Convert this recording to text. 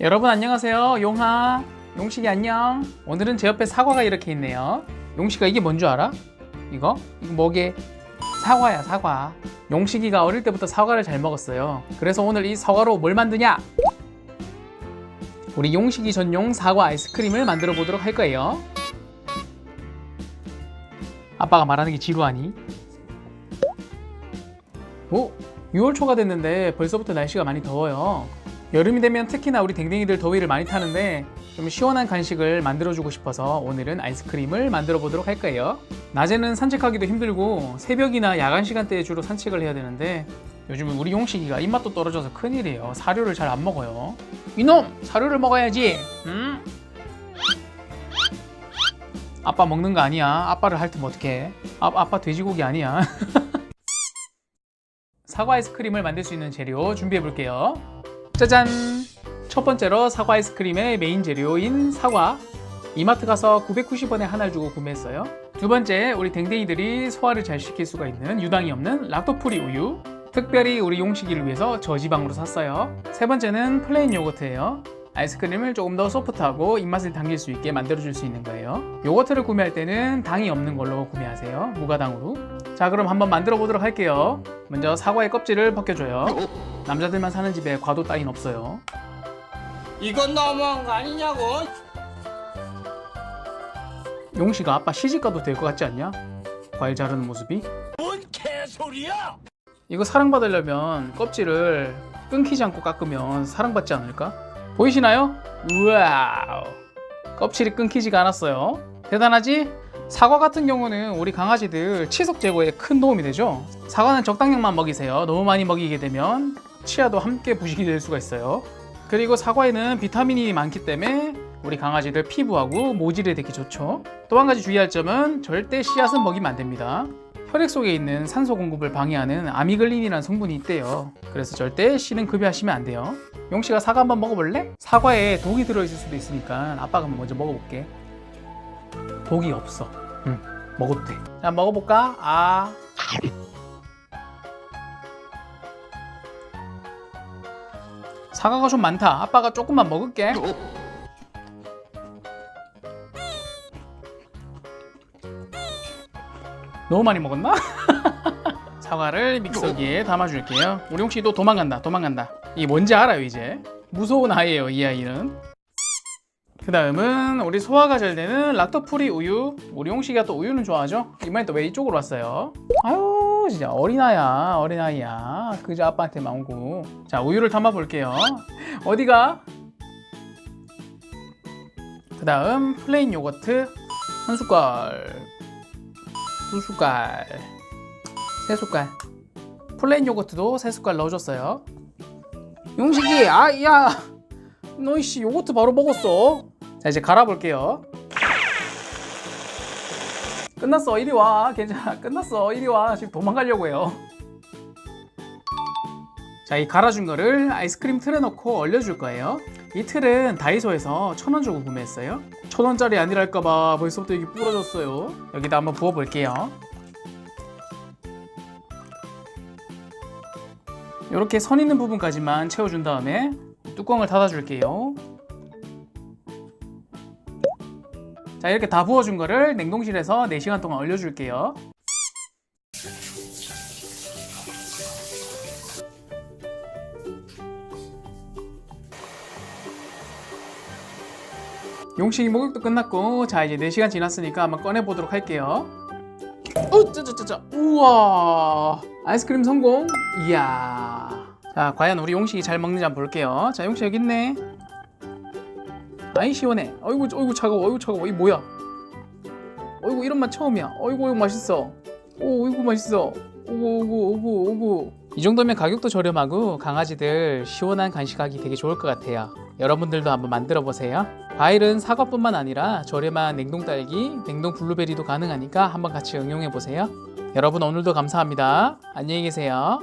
여러분 안녕하세요 용하 용식이 안녕 오늘은 제 옆에 사과가 이렇게 있네요 용식아 이게 뭔 줄 알아? 이거? 이거 뭐게? 사과야 사과 용식이가 어릴 때부터 사과를 잘 먹었어요 그래서 오늘 이 사과로 뭘 만드냐? 우리 용식이 전용 사과 아이스크림을 만들어 보도록 할 거예요 아빠가 말하는 게 지루하니? 오? 6월 초가 됐는데 벌써부터 날씨가 많이 더워요 여름이 되면 특히나 우리 댕댕이들 더위를 많이 타는데 좀 시원한 간식을 만들어주고 싶어서 오늘은 아이스크림을 만들어 보도록 할 거예요. 낮에는 산책하기도 힘들고 새벽이나 야간 시간대에 주로 산책을 해야 되는데 요즘은 우리 용식이가 입맛도 떨어져서 큰일이에요. 사료를 잘 안 먹어요. 이놈! 사료를 먹어야지! 응? 아빠 먹는 거 아니야. 아빠를 핥으면 어떡해. 아, 아빠 돼지고기 아니야. 사과 아이스크림을 만들 수 있는 재료 준비해 볼게요. 짜잔! 첫 번째로 사과 아이스크림의 메인 재료인 사과. 이마트 가서 990원에 하나를 주고 구매했어요. 두 번째, 우리 댕댕이들이 소화를 잘 시킬 수가 있는 유당이 없는 락토프리 우유. 특별히 우리 용식이를 위해서 저지방으로 샀어요. 세 번째는 플레인 요거트예요. 아이스크림을 조금 더 소프트하고 입맛을 당길 수 있게 만들어줄 수 있는 거예요. 요거트를 구매할 때는 당이 없는 걸로 구매하세요. 무가당으로. 자, 그럼 한번 만들어 보도록 할게요. 먼저 사과의 껍질을 벗겨줘요. 남자들만 사는 집에 과도 따윈 없어요. 이건 너무한 거 아니냐고? 용씨가 아빠 시집 가도 될 것 같지 않냐? 과일 자르는 모습이? 뭔 개소리야? 이거 사랑받으려면 껍질을 끊기지 않고 깎으면 사랑받지 않을까? 보이시나요? 우와우. 껍질이 끊기지가 않았어요. 대단하지? 사과 같은 경우는 우리 강아지들 치석 제거에 큰 도움이 되죠. 사과는 적당량만 먹이세요. 너무 많이 먹이게 되면 치아도 함께 부식이 될 수가 있어요. 그리고 사과에는 비타민이 많기 때문에 우리 강아지들 피부하고 모질에 되게 좋죠. 또 한 가지 주의할 점은 절대 씨앗은 먹이면 안 됩니다 혈액 속에 있는 산소 공급을 방해하는 아미글린이라는 성분이 있대요. 그래서 절대 씨는 급여하시면 안 돼요. 용 씨가 사과 한번 먹어볼래? 사과에 독이 들어있을 수도 있으니까 아빠가 먼저 먹어볼게. 독이 없어. 응, 먹어도 돼. 자, 먹어볼까? 아. 사과가 좀 많다. 아빠가 조금만 먹을게. 너무 많이 먹었나? 사과를 믹서기에 담아줄게요. 우리 혹시 또 도망간다, 도망간다. 이게 뭔지 알아요, 이제. 무서운 아이예요, 이 아이는. 그 다음은 우리 소화가 잘 되는 락토프리 우유. 우리 용식이가 또 우유는 좋아하죠? 이번엔 또왜 이쪽으로 왔어요? 아유, 진짜 어린아이야, 어린아이야. 그저 아빠한테만 오고. 자, 우유를 담아볼게요. 어디가? 그 다음 플레인 요거트 한 숟갈. 두 숟갈, 세 숟갈. 플레인 요거트도 세 숟갈 넣어줬어요. 용식이, 아, 야, 너 이씨 요거트 바로 먹었어. 자 이제 갈아볼게요. 끝났어, 이리 와. 괜찮아, 끝났어, 이리 와. 지금 도망가려고 해요. 자, 이 갈아준 거를 아이스크림 틀에 넣고 얼려줄 거예요. 이 틀은 다이소에서 천 원 주고 구매했어요. 천 원짜리 아니랄까봐 벌써부터 이게 부러졌어요. 여기다 한번 부어볼게요. 이렇게 선 있는 부분까지만 채워준 다음에 뚜껑을 닫아줄게요. 자, 이렇게 다 부어준 거를 냉동실에서 4시간 동안 얼려줄게요. 용식이 목욕도 끝났고 자 이제 4시간 지났으니까 한번 꺼내보도록 할게요. 어 짜자짜자 우와. 아이스크림 성공. 이야. 자 과연 우리 용식이 잘 먹는지 한번 볼게요. 자 용식 여기 있네. 아이 시원해. 어이구 어이구 차가워. 어이구 차가워. 이 뭐야? 어이구 이런 맛 처음이야. 어이구 어이구 맛있어. 오 어이구 맛있어. 오구 오구 오구 오구 이 정도면 가격도 저렴하고 강아지들 시원한 간식하기 되게 좋을 것 같아요. 여러분들도 한번 만들어 보세요. 과일은 사과뿐만 아니라 저렴한 냉동 딸기, 냉동 블루베리도 가능하니까 한번 같이 응용해 보세요. 여러분 오늘도 감사합니다. 안녕히 계세요